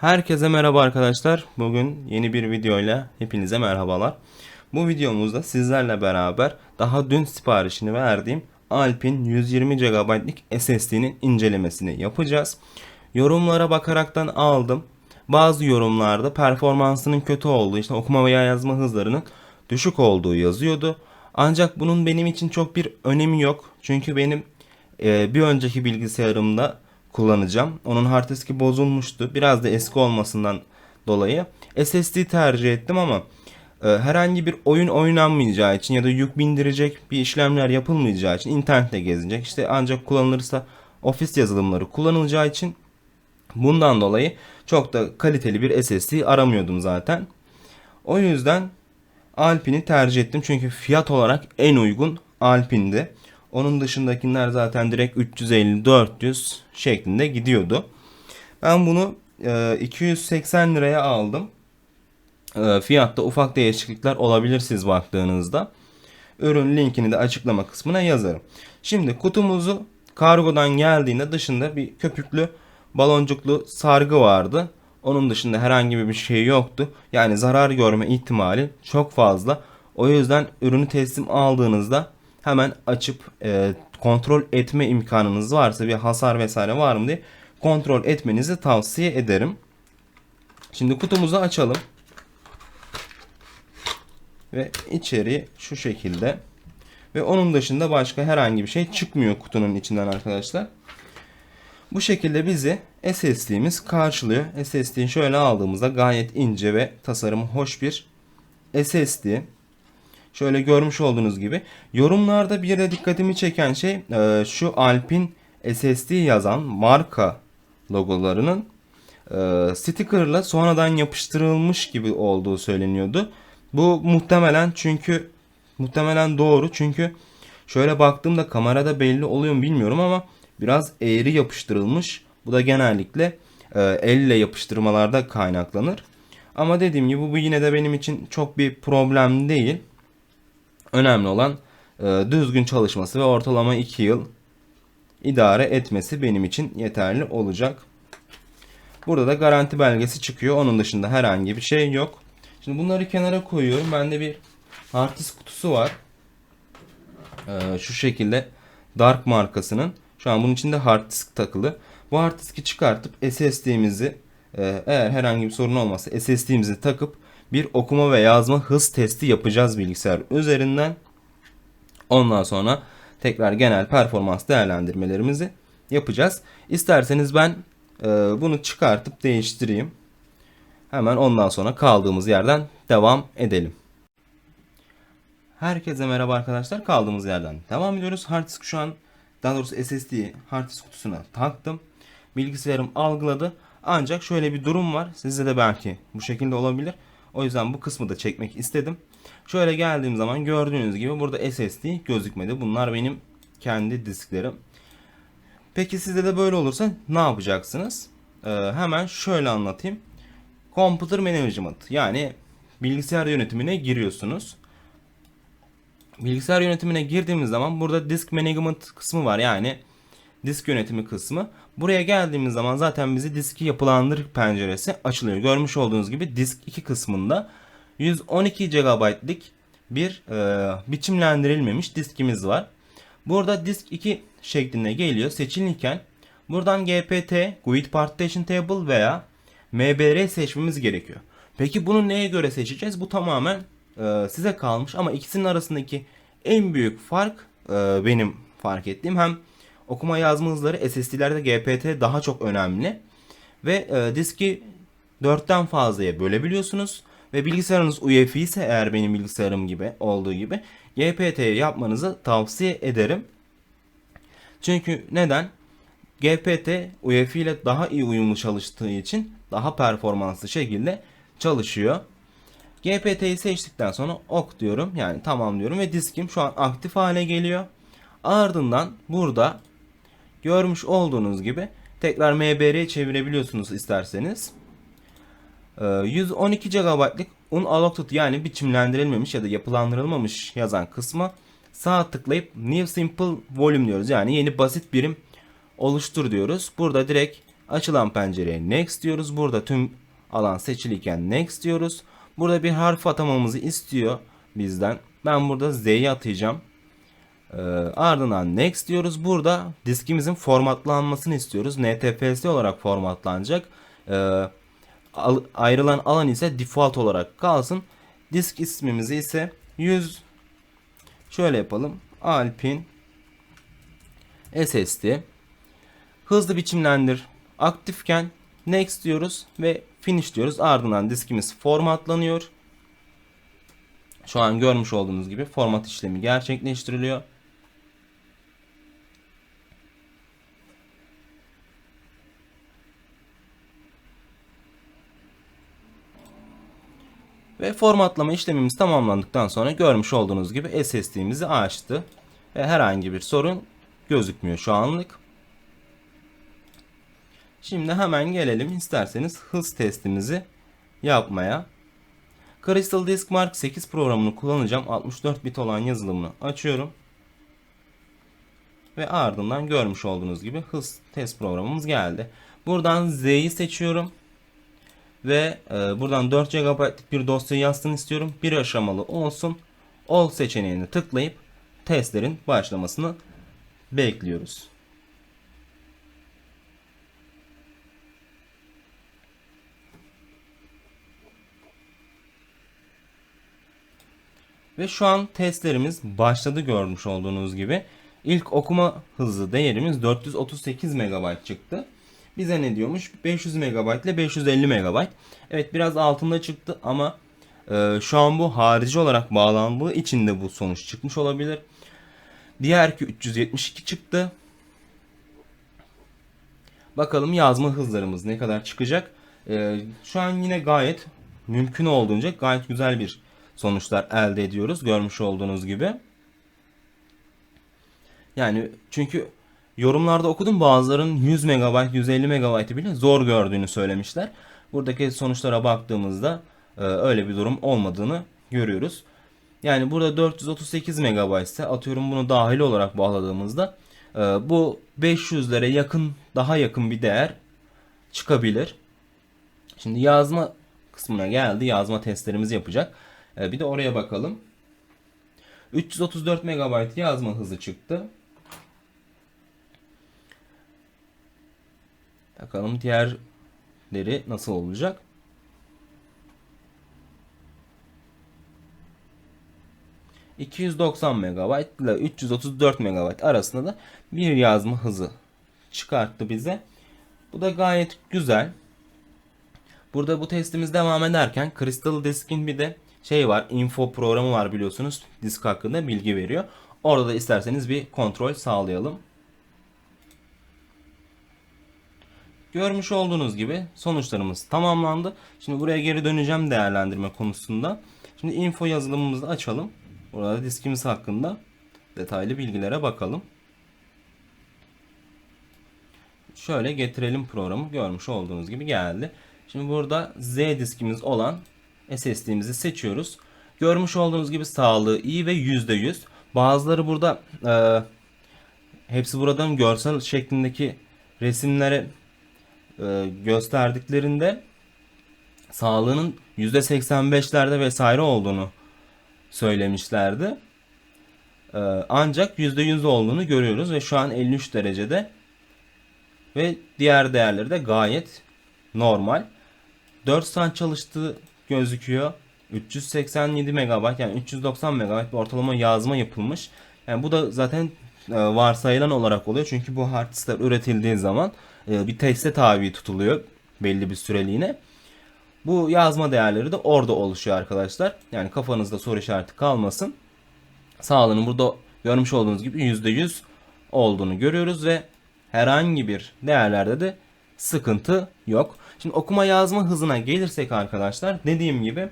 Herkese merhaba arkadaşlar. Bugün yeni bir videoyla hepinize merhabalar. Bu videomuzda sizlerle beraber daha dün siparişini verdiğim Alpin 120 GB'lik SSD'nin incelemesini yapacağız. Yorumlara bakaraktan aldım. Bazı yorumlarda performansının kötü olduğu, işte okuma veya yazma hızlarının düşük olduğu yazıyordu. Ancak bunun benim için çok bir önemi yok. Çünkü benim e, bir önceki bilgisayarımda kullanacağım. Onun hard diski bozulmuştu. Biraz da eski olmasından dolayı SSD tercih ettim ama e, herhangi bir oyun oynanmayacağı için ya da yük bindirecek bir işlemler yapılmayacağı için internette gezinecek. İşte ancak kullanılırsa ofis yazılımları kullanılacağı için bundan dolayı çok da kaliteli bir SSD aramıyordum zaten. O yüzden Alpine'i tercih ettim çünkü fiyat olarak en uygun Alpine'di. Onun dışındakiler zaten direkt 350-400 şeklinde gidiyordu. Ben bunu e, 280 liraya aldım. E, fiyatta ufak değişiklikler olabilir siz baktığınızda. Ürün linkini de açıklama kısmına yazarım. Şimdi kutumuzu kargodan geldiğinde dışında bir köpüklü baloncuklu sargı vardı. Onun dışında herhangi bir şey yoktu. Yani zarar görme ihtimali çok fazla. O yüzden ürünü teslim aldığınızda hemen açıp e, kontrol etme imkanınız varsa bir hasar vesaire var mı diye kontrol etmenizi tavsiye ederim. Şimdi kutumuzu açalım. Ve içeri şu şekilde. Ve onun dışında başka herhangi bir şey çıkmıyor kutunun içinden arkadaşlar. Bu şekilde bizi SSD'miz karşılıyor. SSD'yi şöyle aldığımızda gayet ince ve tasarımı hoş bir SSD. Şöyle görmüş olduğunuz gibi. Yorumlarda bir de dikkatimi çeken şey e, şu Alpin SSD yazan marka logolarının e, stickerla sonradan yapıştırılmış gibi olduğu söyleniyordu. Bu muhtemelen çünkü muhtemelen doğru çünkü şöyle baktığımda kamerada belli oluyor mu bilmiyorum ama biraz eğri yapıştırılmış. Bu da genellikle e, elle yapıştırmalarda kaynaklanır. Ama dediğim gibi bu yine de benim için çok bir problem değil. Önemli olan e, düzgün çalışması ve ortalama 2 yıl idare etmesi benim için yeterli olacak. Burada da garanti belgesi çıkıyor. Onun dışında herhangi bir şey yok. Şimdi bunları kenara koyuyorum. Bende bir hard kutusu var. Ee, şu şekilde Dark markasının. Şu an bunun içinde hard disk takılı. Bu hard diski çıkartıp SSD'mizi e, eğer herhangi bir sorun olmazsa SSD'mizi takıp bir okuma ve yazma hız testi yapacağız bilgisayar üzerinden. Ondan sonra tekrar genel performans değerlendirmelerimizi yapacağız. İsterseniz ben e, bunu çıkartıp değiştireyim. Hemen ondan sonra kaldığımız yerden devam edelim. Herkese merhaba arkadaşlar. Kaldığımız yerden devam ediyoruz. Hard disk şu an daha doğrusu SSD'yi hard disk kutusuna taktım. Bilgisayarım algıladı. Ancak şöyle bir durum var. Sizde de belki bu şekilde olabilir. O yüzden bu kısmı da çekmek istedim. Şöyle geldiğim zaman gördüğünüz gibi burada SSD gözükmedi. Bunlar benim kendi disklerim. Peki sizde de böyle olursa ne yapacaksınız? Ee, hemen şöyle anlatayım. Computer Management yani bilgisayar yönetimine giriyorsunuz. Bilgisayar yönetimine girdiğimiz zaman burada Disk Management kısmı var. Yani disk yönetimi kısmı. Buraya geldiğimiz zaman zaten bizi diski yapılandır penceresi açılıyor. Görmüş olduğunuz gibi disk 2 kısmında 112 GB'lik bir e, biçimlendirilmemiş diskimiz var. Burada disk 2 şeklinde geliyor seçilirken buradan GPT, GUID Partition Table veya MBR seçmemiz gerekiyor. Peki bunu neye göre seçeceğiz? Bu tamamen e, size kalmış ama ikisinin arasındaki en büyük fark e, benim fark ettiğim hem okuma yazma hızları SSD'lerde GPT daha çok önemli ve e, diski 4'ten fazlaya bölebiliyorsunuz ve bilgisayarınız UEFI ise eğer benim bilgisayarım gibi olduğu gibi GPT yapmanızı tavsiye ederim. Çünkü neden? GPT UEFI ile daha iyi uyumlu çalıştığı için daha performanslı şekilde çalışıyor. GPT'yi seçtikten sonra ok diyorum. Yani tamam diyorum ve diskim şu an aktif hale geliyor. Ardından burada görmüş olduğunuz gibi tekrar MBR'ye çevirebiliyorsunuz isterseniz. 112 GB'lık unallocated yani biçimlendirilmemiş ya da yapılandırılmamış yazan kısma sağ tıklayıp New Simple Volume diyoruz. Yani yeni basit birim oluştur diyoruz. Burada direkt Açılan pencereye next diyoruz. Burada tüm alan seçiliyken next diyoruz. Burada bir harf atamamızı istiyor bizden. Ben burada Z'yi atayacağım. Ee, ardından next diyoruz. Burada diskimizin formatlanmasını istiyoruz. NTFS olarak formatlanacak. Ee, ayrılan alan ise default olarak kalsın. Disk ismimizi ise 100 şöyle yapalım. Alpin SSD hızlı biçimlendir aktifken next diyoruz ve finish diyoruz. Ardından diskimiz formatlanıyor. Şu an görmüş olduğunuz gibi format işlemi gerçekleştiriliyor. Ve formatlama işlemimiz tamamlandıktan sonra görmüş olduğunuz gibi SSD'mizi açtı. Ve herhangi bir sorun gözükmüyor şu anlık. Şimdi hemen gelelim isterseniz hız testimizi yapmaya. Crystal Disk Mark 8 programını kullanacağım. 64 bit olan yazılımını açıyorum. Ve ardından görmüş olduğunuz gibi hız test programımız geldi. Buradan Z'yi seçiyorum. Ve e, buradan 4 GB'lık bir dosya yazsın istiyorum. Bir aşamalı olsun. All seçeneğini tıklayıp testlerin başlamasını bekliyoruz. Ve şu an testlerimiz başladı görmüş olduğunuz gibi. İlk okuma hızı değerimiz 438 MB çıktı. Bize ne diyormuş? 500 MB ile 550 MB. Evet biraz altında çıktı ama e, şu an bu harici olarak bağlandığı için de bu sonuç çıkmış olabilir. Diğer ki 372 çıktı. Bakalım yazma hızlarımız ne kadar çıkacak. E, şu an yine gayet mümkün olduğunca gayet güzel bir sonuçlar elde ediyoruz. Görmüş olduğunuz gibi. Yani çünkü yorumlarda okudum bazılarının 100 MB, 150 MB bile zor gördüğünü söylemişler. Buradaki sonuçlara baktığımızda e, öyle bir durum olmadığını görüyoruz. Yani burada 438 MB ise atıyorum bunu dahil olarak bağladığımızda e, bu 500'lere yakın daha yakın bir değer çıkabilir. Şimdi yazma kısmına geldi. Yazma testlerimizi yapacak. E, bir de oraya bakalım. 334 MB yazma hızı çıktı. Bakalım diğerleri nasıl olacak. ...290 MB ile 334 MB arasında da bir yazma hızı çıkarttı bize. Bu da gayet güzel. Burada bu testimiz devam ederken Crystal Disk'in bir de şey var, info programı var biliyorsunuz. Disk hakkında bilgi veriyor. Orada da isterseniz bir kontrol sağlayalım. Görmüş olduğunuz gibi sonuçlarımız tamamlandı. Şimdi buraya geri döneceğim değerlendirme konusunda. Şimdi info yazılımımızı açalım. Burada diskimiz hakkında detaylı bilgilere bakalım. Şöyle getirelim programı. Görmüş olduğunuz gibi geldi. Şimdi burada Z diskimiz olan SSD'mizi seçiyoruz. Görmüş olduğunuz gibi sağlığı iyi ve %100. Bazıları burada e, hepsi buradan görsel şeklindeki resimlere e, gösterdiklerinde sağlığının %85'lerde vesaire olduğunu söylemişlerdi. E, ancak %100 olduğunu görüyoruz ve şu an 53 derecede ve diğer değerleri de gayet normal. 4 saat çalıştığı gözüküyor. 387 MB yani 390 MB bir ortalama yazma yapılmış. Yani bu da zaten e, varsayılan olarak oluyor. Çünkü bu hard üretildiği zaman bir teste tabi tutuluyor belli bir süreliğine. Bu yazma değerleri de orada oluşuyor arkadaşlar. Yani kafanızda soru işareti kalmasın. Sağlığının burada görmüş olduğunuz gibi %100 olduğunu görüyoruz ve herhangi bir değerlerde de sıkıntı yok. Şimdi okuma yazma hızına gelirsek arkadaşlar dediğim gibi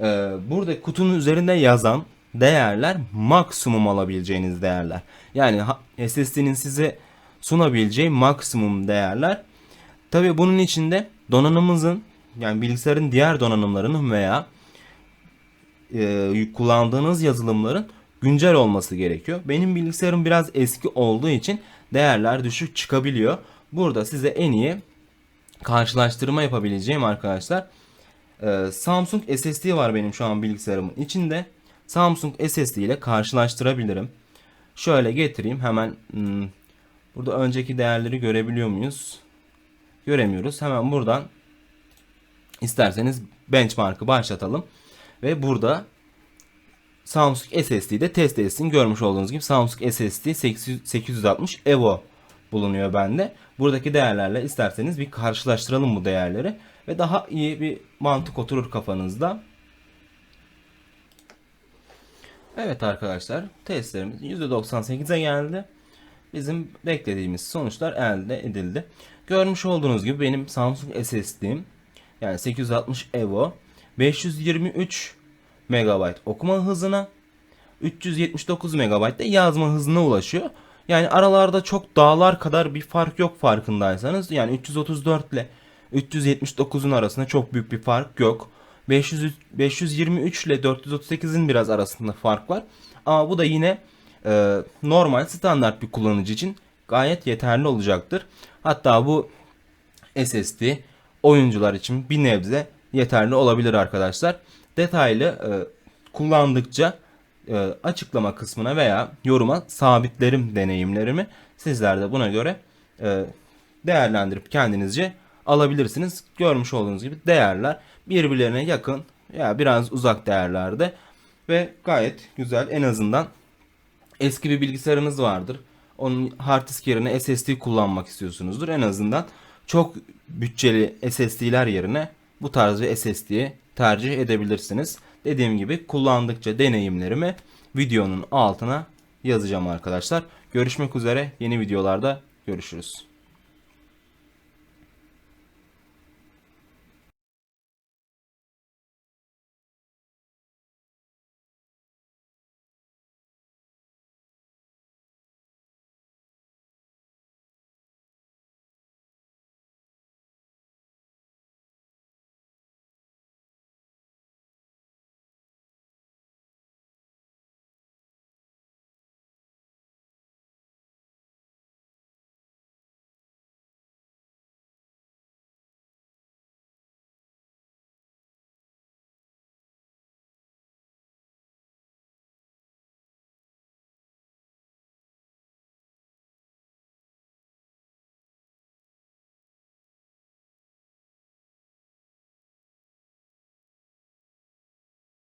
e, burada kutunun üzerinde yazan değerler maksimum alabileceğiniz değerler. Yani SSD'nin size sunabileceği maksimum değerler. Tabi bunun içinde donanımımızın yani bilgisayarın diğer donanımlarının veya e, kullandığınız yazılımların güncel olması gerekiyor. Benim bilgisayarım biraz eski olduğu için değerler düşük çıkabiliyor. Burada size en iyi karşılaştırma yapabileceğim arkadaşlar. Ee, Samsung SSD var benim şu an bilgisayarımın içinde. Samsung SSD ile karşılaştırabilirim. Şöyle getireyim hemen. hmm, burada önceki değerleri görebiliyor muyuz? Göremiyoruz. Hemen buradan isterseniz benchmark'ı başlatalım. Ve burada Samsung SSD'de test etsin. Görmüş olduğunuz gibi Samsung SSD 800 860 Evo bulunuyor bende. Buradaki değerlerle isterseniz bir karşılaştıralım bu değerleri ve daha iyi bir mantık oturur kafanızda. Evet arkadaşlar testlerimiz %98'e geldi. Bizim beklediğimiz sonuçlar elde edildi. Görmüş olduğunuz gibi benim Samsung SSD'm yani 860 Evo 523 MB okuma hızına 379 MB de yazma hızına ulaşıyor. Yani aralarda çok dağlar kadar bir fark yok farkındaysanız. Yani 334 ile 379'un arasında çok büyük bir fark yok. 500, 523 ile 438'in biraz arasında fark var. Ama bu da yine e, normal standart bir kullanıcı için gayet yeterli olacaktır. Hatta bu SSD oyuncular için bir nebze yeterli olabilir arkadaşlar. Detaylı e, kullandıkça e, açıklama kısmına veya yoruma sabitlerim deneyimlerimi. Sizler de buna göre e, değerlendirip kendinizce alabilirsiniz. Görmüş olduğunuz gibi değerler birbirlerine yakın ya biraz uzak değerlerde ve gayet güzel en azından eski bir bilgisayarınız vardır. Onun hard disk yerine SSD kullanmak istiyorsunuzdur. En azından çok bütçeli SSD'ler yerine bu tarz bir SSD'yi tercih edebilirsiniz. Dediğim gibi kullandıkça deneyimlerimi videonun altına yazacağım arkadaşlar. Görüşmek üzere yeni videolarda görüşürüz.